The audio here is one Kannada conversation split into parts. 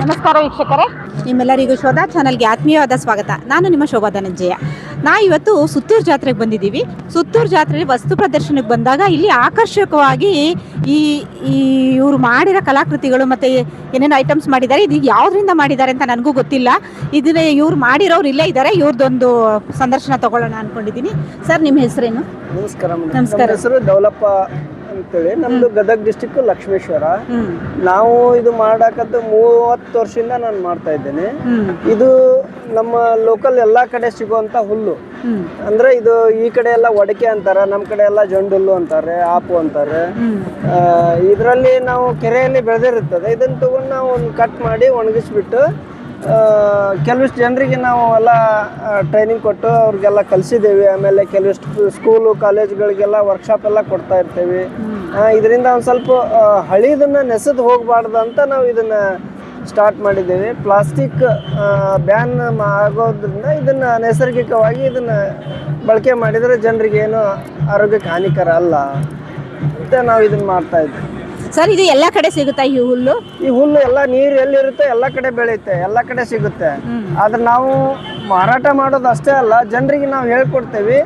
ನಮಸ್ಕಾರ ವೀಕ್ಷಕರೇ. ನಿಮ್ಮೆಲ್ಲರಿಗೂ ಶೋಧಾ ಚಾನಲ್ಗೆ ಆತ್ಮೀಯವಾದ ಸ್ವಾಗತ. ನಾನು ನಿಮ್ಮ ಶೋಭಾ ಧನಂಜಯ. ನಾ ಇವತ್ತು ಸುತ್ತೂರು ಜಾತ್ರೆಗೆ ಬಂದಿದ್ದೀವಿ. ಸುತ್ತೂರು ಜಾತ್ರೆಯಲ್ಲಿ ವಸ್ತು ಪ್ರದರ್ಶನಕ್ಕೆ ಬಂದಾಗ ಇಲ್ಲಿ ಆಕರ್ಷಕವಾಗಿ ಈ ಈ ಇವರು ಮಾಡಿರೋ ಕಲಾಕೃತಿಗಳು ಮತ್ತು ಏನೇನು ಐಟಮ್ಸ್ ಮಾಡಿದ್ದಾರೆ. ಇದು ಯಾವುದರಿಂದ ಮಾಡಿದ್ದಾರೆ ಅಂತ ನನಗೂ ಗೊತ್ತಿಲ್ಲ. ಇದನ್ನ ಇವ್ರು ಮಾಡಿರೋರು ಇಲ್ಲೇ ಇದ್ದಾರೆ. ಇವ್ರದ್ದೊಂದು ಸಂದರ್ಶನ ತಗೊಳ್ಳೋಣ ಅಂದ್ಕೊಂಡಿದ್ದೀನಿ ಸರ್ ನಿಮ್ಮ ಹೆಸರೇನು? ನಮಸ್ಕಾರ ನಮಸ್ಕಾರ. ಹೆಸರು ಅಂತೇಳಿ. ನಮ್ದು ಗದಗ ಡಿಸ್ಟಿಕ್ ಲಕ್ಷ್ಮೇಶ್ವರ. ನಾವು ಇದು ಮಾಡಾಕದ್ದು ಮೂವತ್ತು ವರ್ಷದಿಂದ ನಾನು ಮಾಡ್ತಾ ಇದ್ದೇನೆ. ಇದು ನಮ್ಮ ಲೋಕಲ್ ಎಲ್ಲಾ ಕಡೆ ಸಿಗುವಂತ ಹುಲ್ಲು. ಅಂದ್ರೆ ಇದು ಈ ಕಡೆ ಎಲ್ಲ ಒಡಕೆ ಅಂತಾರೆ ನಮ್ಮ ಕಡೆ ಎಲ್ಲ ಜೊಂಡುಲ್ಲು ಅಂತಾರೆ ಆಪು ಅಂತಾರೆ. ಇದರಲ್ಲಿ ನಾವು ಕೆರೆಯಲ್ಲಿ ಬೆಳೆದಿರುತ್ತದೆ. ಇದನ್ನ ತಗೊಂಡು ನಾವು ಒಂದು ಕಟ್ ಮಾಡಿ ಒಣಗಿಸ್ಬಿಟ್ಟು ಕೆಲವಿಷ್ಟು ಜನರಿಗೆ ನಾವು ಎಲ್ಲ ಟ್ರೈನಿಂಗ್ ಕೊಟ್ಟು ಅವ್ರಿಗೆಲ್ಲ ಕಲಿಸಿದ್ದೇವೆ. ಆಮೇಲೆ ಕೆಲವಿಷ್ಟು ಸ್ಕೂಲು ಕಾಲೇಜ್ಗಳಿಗೆಲ್ಲ ವರ್ಕ್ಶಾಪ್ ಎಲ್ಲ ಕೊಡ್ತಾ ಇರ್ತೇವೆ. ಇದರಿಂದ ಒಂದು ಸ್ವಲ್ಪ ಹಳಿದನ್ನು ನೆಸೆದು ಹೋಗಬಾರ್ದು ಅಂತ ನಾವು ಇದನ್ನು ಸ್ಟಾರ್ಟ್ ಮಾಡಿದ್ದೇವೆ. ಪ್ಲಾಸ್ಟಿಕ್ ಬ್ಯಾನ್ ಆಗೋದ್ರಿಂದ ಇದನ್ನು ನೈಸರ್ಗಿಕವಾಗಿ ಇದನ್ನು ಬಳಕೆ ಮಾಡಿದರೆ ಜನರಿಗೆ ಏನು ಆರೋಗ್ಯಕ್ಕೆ ಹಾನಿಕರ ಅಲ್ಲ ಅಂತ ನಾವು ಇದನ್ನು ಮಾಡ್ತಾ ಇದ್ದೀವಿ. ಸರ್ ಇದು ಎಲ್ಲಾ ಕಡೆ ಸಿಗುತ್ತಾ ಈ ಹುಲ್ಲು? ಈ ಹುಲ್ಲು ಎಲ್ಲ ನೀರು ಎಲ್ಲಿರುತ್ತೆ ಎಲ್ಲ ಕಡೆ ಬೆಳೆಯುತ್ತೆ ಎಲ್ಲ ಕಡೆ ಸಿಗುತ್ತೆ. ಆದ್ರೆ ನಾವು ಮಾರಾಟ ಮಾಡೋದು ಅಷ್ಟೇ ಅಲ್ಲ ಜನರಿಗೆ ನಾವು ಹೇಳ್ಕೊಡ್ತೇವೆ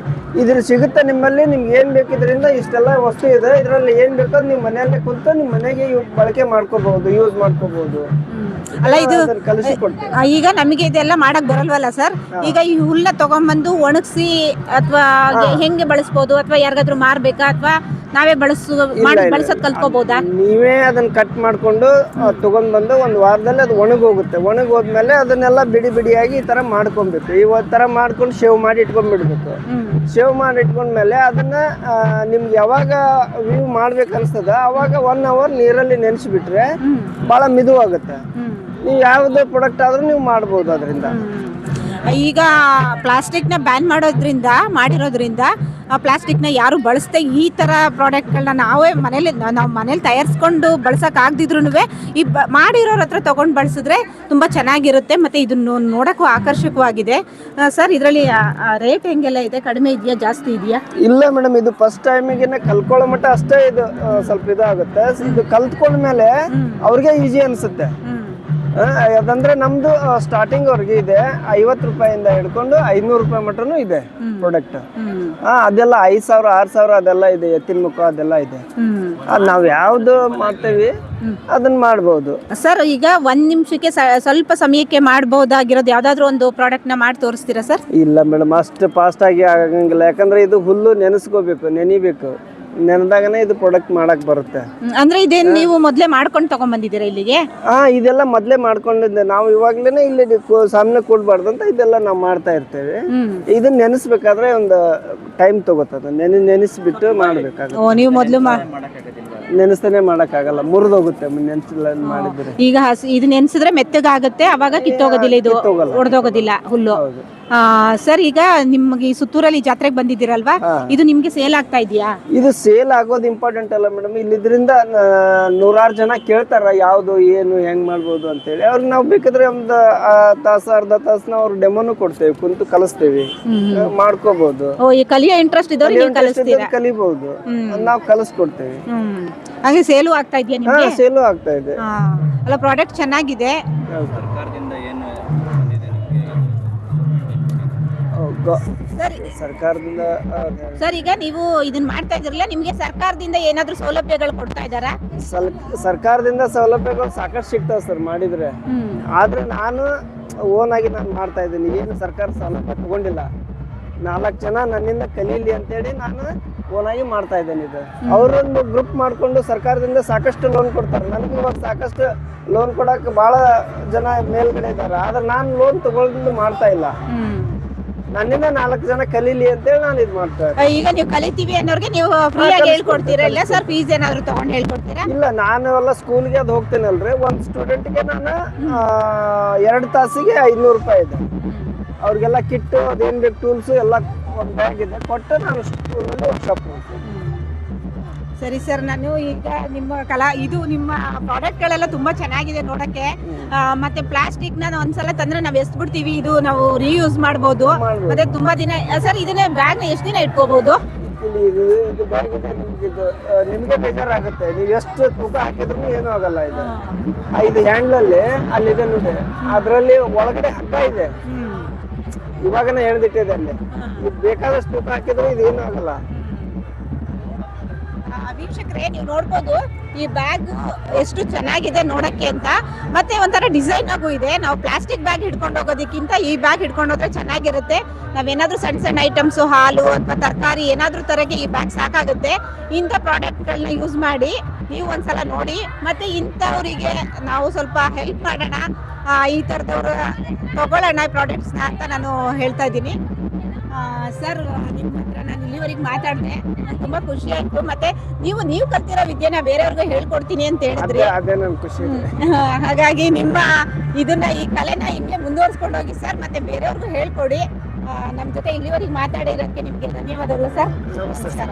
ಇದ್ರ ಸಿಗುತ್ತೆ ನಿಮ್ಮಲ್ಲಿ ನಿಮ್ಗೆ ಏನ್ ಬೇಕು ಇದರಿಂದ ಇಷ್ಟೆಲ್ಲ ವಸ್ತು ಇದೆ ಇದರಲ್ಲಿ ಏನ್ ಬೇಕೋ ನೀವು ಮನೆಯಲ್ಲೇ ಕುಂತು ನಿಮ್ಮ ಮನೆಗೆ ಬಳಕೆ ಮಾಡ್ಕೋಬಹುದು ಯೂಸ್ ಮಾಡ್ಕೋಬಹುದು. ಅಲ್ಲ ಇದು ಈಗ ನಮಗೆ ಇದೆಲ್ಲ ಮಾಡಕ್ ಬರಲ್ವಲ್ಲ ಸರ್? ಈಗ ಈ ಹುಲ್ಲ ತಗೊಂಡ್ಬಂದು ಒಣಗಿಸಿ ಅಥವಾ ಹೆಂಗೆ ಬಳಸ್ಬೋದು ಅಥವಾ ಯಾರಿಗಾದ್ರೂ ಮಾರ್ಬೇಕಾ ಅಥವಾ ನಾವೇ ಬಳಸು ಬಳಸೋದ್ ಕಲ್ತ್ಕೋಬಹುದಾ ನೀವೇ ಅದನ್ನ ಕಟ್ ಮಾಡ್ಕೊಂಡು ತಗೊಂಡ್ ಬಂದು ಒಂದು ವಾರದಲ್ಲಿ ಅದು ಒಣಗೋಗುತ್ತೆ. ಹೋಗುತ್ತೆ ಒಣಗಿ ಹೋದ್ಮೇಲೆ ಅದನ್ನೆಲ್ಲ ಬಿಡಿ ಬಿಡಿಯಾಗಿ ಈ ತರ ಮಾಡ್ಕೊಬೇಕು ಈ ತರ ಮಾಡ್ಕೊಂಡು ಶೇವ್ ಮಾಡಿ ಇಟ್ಕೊಂಡ್ಬಿಡ್ಬೇಕು. ಶೇವ್ ಮಾಡಿ ಇಟ್ಕೊಂಡ್ಮೇಲೆ ಅದನ್ನ ನಿಮ್ಗೆ ಯಾವಾಗ ವ್ಯೂ ಮಾಡ್ಬೇಕು ಅನ್ಸ್ತದ ಅವಾಗ ಒನ್ ಅವರ್ ನೀರಲ್ಲಿ ನೆನೆಸಿಬಿಟ್ರೆ ಬಹಳ ಮಿದುವಾಗುತ್ತೆ. ನೀವು ಯಾವುದೇ ಪ್ರಾಡಕ್ಟ್ ಆದ್ರೂ ನೀವು ಮಾಡ್ಬೋದು ಅದರಿಂದ. ಈಗ ಪ್ಲಾಸ್ಟಿಕ್ನ ಬ್ಯಾನ್ ಮಾಡೋದ್ರಿಂದ ಮಾಡಿರೋದ್ರಿಂದ ಆ ಪ್ಲಾಸ್ಟಿಕ್ನ ಯಾರು ಬಳಸದೆ ಈ ಥರ ಪ್ರಾಡಕ್ಟ್ಗಳನ್ನ ನಾವೇ ಮನೇಲಿ ನಾವು ಮನೇಲಿ ತಯಾರಿಸ್ಕೊಂಡು ಬಳಸಕ್ ಆಗದಿದ್ರು ಈ ಬ ಮಾಡಿರೋರ ಹತ್ರ ತೊಗೊಂಡು ಬಳಸಿದ್ರೆ ತುಂಬ ಚೆನ್ನಾಗಿರುತ್ತೆ. ಮತ್ತು ಇದನ್ನು ನೋಡೋಕ್ಕೂ ಆಕರ್ಷಕವಾಗಿದೆ. ಸರ್ ಇದರಲ್ಲಿ ರೇಟ್ ಹೆಂಗೆಲ್ಲ ಇದೆ? ಕಡಿಮೆ ಇದೆಯಾ? ಜಾಸ್ತಿ ಇದೆಯಾ? ಇಲ್ಲ ಮೇಡಮ್ ಇದು ಫಸ್ಟ್ ಟೈಮಿಗೆ ಕಲ್ಕೊಳ್ಳೋ ಮಟ್ಟ ಅಷ್ಟೇ ಇದು ಸ್ವಲ್ಪ ಇದಾಗುತ್ತೆ. ಇದು ಕಲ್ತ್ಕೊಂಡ್ಮೇಲೆ ಅವ್ರಿಗೆ ಈಜಿ ಅನ್ಸುತ್ತೆ. ಆ, ಅದಂದ್ರೆ ನಮ್ದು ಸ್ಟಾರ್ಟಿಂಗ್ ಅವ್ರಿಗೆ ಇದೆ. ಐವತ್ತು ರೂಪಾಯಿಂದ ಹಿಡ್ಕೊಂಡು ಐನೂರು ರೂಪಾಯಿ ಮಟನು ಇದೆ ಪ್ರಾಡಕ್ಟ್ ಹಾ ಅದೆಲ್ಲ ಐದು ಸಾವಿರ ಆರ್ ಸಾವಿರ ಅದೆಲ್ಲ ಇದೆ ಎತ್ತಿನ ಮುಖ ಅದೆಲ್ಲ ಇದೆ. ಅದ್ ನಾವು ಯಾವ್ದು ಮಾಡ್ತೇವಿ ಅದನ್ನ ಮಾಡಬಹುದು ಸರ್ ಈಗ ಒಂದ್ ನಿಮಿಷಕ್ಕೆ ಸ್ವಲ್ಪ ಸಮಯಕ್ಕೆ ಮಾಡಬಹುದಾಗಿರೋದು ಯಾವ್ದಾದ್ರು ಒಂದು ಪ್ರಾಡಕ್ಟ್ನ ಮಾಡಿ ತೋರಿಸ್ತೀರಾ ಸರ್? ಇಲ್ಲ ಮೇಡಮ್ ಅಷ್ಟು ಫಾಸ್ಟ್ ಆಗಿ ಆಗಂಗಿಲ್ಲ. ಯಾಕಂದ್ರೆ ಇದು ಹುಲ್ಲು ನೆನೆಸ್ಕೋಬೇಕು ನೆನಿಬೇಕು. ನೆನೆದಾಗನೇ ಇದು ಪ್ರಾಡಕ್ಟ್ ಮಾಡಕ್ ಬರುತ್ತೆ. ಅಂದ್ರೆ ಇದೇನ್ ನೀವು ಮೊದ್ಲೇ ಮಾಡ್ಕೊಂಡು ತಗೊಂಡ್ ಬಂದಿದ್ದೀರಾ ಇಲ್ಲಿಗೆ? ಹಾ ಇದೆಲ್ಲ ಮೊದಲೇ ಮಾಡ್ಕೊಂಡಿದ್ದೆ. ನಾವು ಇವಾಗ್ಲೇನೆ ಇಲ್ಲಿ ಸಾಮ್ನೆ ಕೂಡ್ಬಾರ್ದು ಅಂತ ಇದೆಲ್ಲ ನಾವು ಮಾಡ್ತಾ ಇರ್ತೇವೆ. ಹ್ಮ್. ಇದನ್ನ ನೆನೆಸ್ಬೇಕಾದ್ರೆ ಒಂದು ಟೈಮ್ ತಗೋತದ ನೆನೆ ನೆನೆಸ್ಬಿಟ್ಟು ಮಾಡ್ಬೇಕಾಗುತ್ತೆ. ಓ ನೀವು ಮೊದ್ಲು ಮಾ ನೆನೆಸ್ತಾನೆ ಮಾಡಕ್ಕಾಗಲ್ಲ. ಮುರಿದೋಗುತ್ತೆ ನೆನೆಸಿಲ್ಲ ಮಾಡಿದ್ರೆ. ಈಗ ಹಸಿ ಇದು ನೆನ್ಸಿದ್ರೆ ಮೆತ್ತಗಾಗುತ್ತೆ ಅವಾಗ ಕಿತ್ತೋಗೋದಿಲ್ಲ ಇದು. ಒಡೆದೋಗೋದಿಲ್ಲ ಹುಲ್ಲು. ಹೌದು. ಆ, ಸರ್ ಈಗ ನಿಮ್ಗೆ ಈ ಸುತ್ತೂರಲ್ಲಿ ಜಾತ್ರೆಗೆ ಬಂದಿದ್ದೀರಲ್ವಾ? ಹಾ. ಇದು ನಿಮ್ಗೆ ಸೇಲ್ ಆಗ್ತಾ ಇದೆಯಾ? ಇದು ಸೇಲ್ ಆಗೋದು ಇಂಪಾರ್ಟೆಂಟ್ ಅಲ್ಲ ಮೇಡಮ್ ಇಲ್ಲಿದ್ರಿಂದ ನೂರಾರು ಜನ ಕೇಳ್ತಾರ ಯಾವ್ದು ಏನು ಹೆಂಗ್ ಮಾಡ್ಬೋದು ಅಂತೇಳಿ. ಅವ್ರಿಗೆ ನಾವು ಬೇಕಾದ್ರೆ ಒಂದು ಆ, ತಾಸು ಅರ್ಧ ತಾಸನ ಅವ್ರ ಡೆಮೋನು ಕೊಡ್ತೇವೆ ಕುಂತು ಕಲಿಸ್ತೇವೆ. ಮಾಡ್ಕೋಬಹುದು ಓ ಈ ಕಲಿಯೋ ಇಂಟ್ರೆಸ್ಟ್ ಇದ್ದವ್ರಿಗೆ ನೀವು ಕಲಿಸ್ತೀರಾ? ಕಲಿಬಹುದು ನಾವು ಕಲಿಸ್ಕೊಡ್ತೇವೆ. ಹ್ಮ್. ಹಾಗೆ ಸೇಲು ಆಗ್ತಾ ಇದೆಯಾ ಹಾ ನಿಮ್ಗೆ ಸೇಲು ಆಗ್ತಾ ಇದೆ. ಹಾ. ಅಲ್ಲ ಪ್ರಾಡಕ್ಟ್ ಚೆನ್ನಾಗಿದೆ. ಹೌದು. ಸರ್ಕಾರದಿಂದ ಸರ್ ಈಗ ನೀವು ಇದನ್ನ ಮಾಡ್ತಾ ಇದ್ರಲ್ಲ ನಿಮಗೆ ಸರ್ಕಾರದಿಂದ ಏನಾದ್ರೂ ಸೌಲಭ್ಯಗಳು ಕೊಡ್ತಾ ಇದ್ದಾರಾ? ಸರ್ಕಾರದಿಂದ ಸೌಲಭ್ಯಗಳು ಸಾಕಷ್ಟು ಸಿಗ್ತಾವ ಸರ್ ಮಾಡಿದ್ರೆ. ಆದ್ರೆ ನಾನು ಓನ್ ಆಗಿ ನಾನು ಮಾಡ್ತಾ ಇದ್ದೀನಿ. ಏನು ಸರ್ಕಾರ ಸೌಲಭ್ಯ ತಗೊಂಡಿಲ್ಲ. ನಾಲ್ಕು ಜನ ನನ್ನಿಂದ ಕಲೀಲಿ ಅಂತೇಳಿ ನಾನು ಓನ್ ಆಗಿ ಮಾಡ್ತಾ ಇದ್ದೇನೆ ಇದು. ಅವರೊಂದು ಗ್ರೂಪ್ ಮಾಡ್ಕೊಂಡು ಸರ್ಕಾರದಿಂದ ಸಾಕಷ್ಟು ಲೋನ್ ಕೊಡ್ತಾರೆ. ನನಗೆ ಇವಾಗ ಸಾಕಷ್ಟು ಲೋನ್ ಕೊಡಕ್ಕೆ ಭಾಳ ಜನ ಮೇಲ್ಗಡೆ ಇದ್ದಾರೆ. ಆದ್ರೆ ನಾನು ಲೋನ್ ತಗೊಂಡು ಮಾಡ್ತಾ ಇಲ್ಲ. ನನ್ನಿಂದ ನಾಲ್ಕು ಜನ ಕಲೀಲಿ ಅಂತೇಳಿ ನಾನು ಇದು ಮಾಡ್ತಾ ಈಗ ನೀವು ಕಲಿತೀವಿ ಅನ್ನೋರ್ಗೆ ನೀವು ಫ್ರೀ ಆಗಿ ಹೇಳ್ಕೊಡ್ತೀರಾ? ಇಲ್ಲ ಸರ್ ಫೀಸ್ ಏನಾದ್ರು ತಗೊಂಡು ಹೇಳ್ಕೊಡ್ತೀರಾ? ಇಲ್ಲ ನಾನು ಎಲ್ಲ ಸ್ಕೂಲ್ಗೆ ಅದು ಹೋಗ್ತೇನಲ್ರಿ. ಒಂದು ಸ್ಟೂಡೆಂಟ್ಗೆ ನಾನು ಎರಡು ತಾಸಿಗೆ ಐನೂರು ರೂಪಾಯಿ ಇದೆ. ಅವ್ರಿಗೆಲ್ಲ ಕಿಟ್ಟು ಅದೇನು ಬೇಕು ಟೂಲ್ಸು ಎಲ್ಲ ಒಂದು ಬ್ಯಾಗ್ ಇದೆ. ಕೊಟ್ಟು ನಾನು ಸ್ಕೂಲಲ್ಲಿ ವರ್ಕ್ಶಾಪ್ ಮಾಡ್ತೀನಿ. ಸರಿ ಸರ್ ನಾನು ಈಗ ನಿಮ್ಮ ಕಲಾ ಇದು ನಿಮ್ಮ ಪ್ರಾಡಕ್ಟ್ಗಳೆಲ್ಲ ತುಂಬಾ ಚೆನ್ನಾಗಿದೆ ನೋಡಕ್ಕೆ. ಆ, ಮತ್ತೆ ಪ್ಲಾಸ್ಟಿಕ್ನ ಒಂದ್ಸಲ ತಂದ್ರೆ ನಾವ್ ಎಷ್ಟ್ ಬಿಡ್ತೀವಿ? ಇದು ನಾವು ರೀಯೂಸ್ ಮಾಡ್ಬೋದು. ಮತ್ತೆ ತುಂಬಾ ದಿನ ಸರ್ ಇದನ್ನೇ ಬ್ಯಾಗ್ನ ಎಷ್ಟು ದಿನ ಇಟ್ಕೋಬಹುದು ಇಲ್ಲಿ ಇದು ಇದು ಬ್ಯಾಗ್ ಇದೆ ನಿಮ್ಗೆ ಇದು ಆ, ನಿಮ್ಗೆ ಬೇಜಾರಾಗುತ್ತೆ ನೀವು ಎಷ್ಟು ತೂಕ ಹಾಕಿದ್ರು ಏನು ಆಗಲ್ಲ ಇದು. ಐದು ಇದು ಹ್ಯಾಂಡ್ಲಲ್ಲಿ ಅಲ್ಲಿದೆ ನೋಡಿ ಅದರಲ್ಲಿ ಒಳಗಡೆ ಹಗ್ಗ ಇದೆ. ಇವಾಗನೇ ಎಳ್ದಿಟ್ಟಿದೆ ಅಲ್ಲಿ. ಇದು ಬೇಕಾದಷ್ಟು ತೂಕ ಹಾಕಿದ್ರು ಇದು ಏನೂ ಆಗಲ್ಲ. ವೀಕ್ಷಕರೇ, ನೀವು ನೋಡ್ಬೋದು, ಈ ಬ್ಯಾಗ್ ಎಷ್ಟು ಚೆನ್ನಾಗಿದೆ ನೋಡಕ್ಕೆ ಅಂತ. ಮತ್ತೆ ಒಂಥರ ಡಿಸೈನ್ ಆಗು ಇದೆ. ನಾವು ಪ್ಲಾಸ್ಟಿಕ್ ಬ್ಯಾಗ್ ಹಿಡ್ಕೊಂಡು ಹೋಗೋದಕ್ಕಿಂತ ಈ ಬ್ಯಾಗ್ ಹಿಡ್ಕೊಂಡು ಹೋದ್ರೆ ಚೆನ್ನಾಗಿರುತ್ತೆ. ನಾವೇನಾದ್ರೂ ಸಣ್ಣ ಸಣ್ಣ ಐಟಮ್ಸ್ ಹಾಲು ಅಥವಾ ತರಕಾರಿ ಏನಾದ್ರೂ ತರಗೆ ಈ ಬ್ಯಾಗ್ ಸಾಕಾಗುತ್ತೆ. ಇಂಥ ಪ್ರಾಡಕ್ಟ್ಗಳನ್ನ ಯೂಸ್ ಮಾಡಿ, ನೀವು ಒಂದ್ಸಲ ನೋಡಿ. ಮತ್ತೆ ಇಂಥವರಿಗೆ ನಾವು ಸ್ವಲ್ಪ ಹೆಲ್ಪ್ ಮಾಡೋಣ. ಈ ಥರದವ್ರು ತಗೊಳ್ಳೋಣ ಪ್ರಾಡಕ್ಟ್ಸ್ನ ಅಂತ ನಾನು ಹೇಳ್ತಾ ಇದ್ದೀನಿ. ಸರ್ ನಿಮ್ಮ ಹತ್ರ ನಾನು ಇಲ್ಲಿವರೆಗೆ ಮಾತಾಡಿದೆ. ನಂಗೆ ತುಂಬಾ ಖುಷಿ ಆಯ್ತು. ಮತ್ತೆ ನೀವು ನೀವು ಕಲ್ತಿರೋ ವಿದ್ಯೆನ ಬೇರೆಯವ್ರಿಗೂ ಹೇಳ್ಕೊಡ್ತೀನಿ ಅಂತ ಹೇಳಿದ್ರಿ. ಅದೇ ನನ್ ಖುಷಿ. ಹಾಗಾಗಿ ನಿಮ್ಮ ಇದನ್ನ ಈ ಕಲೆನ ಹಿಂಗೆ ಮುಂದುವರ್ಸ್ಕೊಂಡು ಹೋಗಿ ಸರ್ ಮತ್ತೆ ಬೇರೆಯವ್ರಿಗೂ ಹೇಳ್ಕೊಡಿ. ನಮ್ಮ ನಮ್ ಜೊತೆ ಇಲ್ಲಿವರೆಗೆ ಮಾತಾಡಿರೋದಕ್ಕೆ ನಿಮ್ಗೆ ಧನ್ಯವಾದಗಳು ಸರ್. ನಮಸ್ಕಾರ.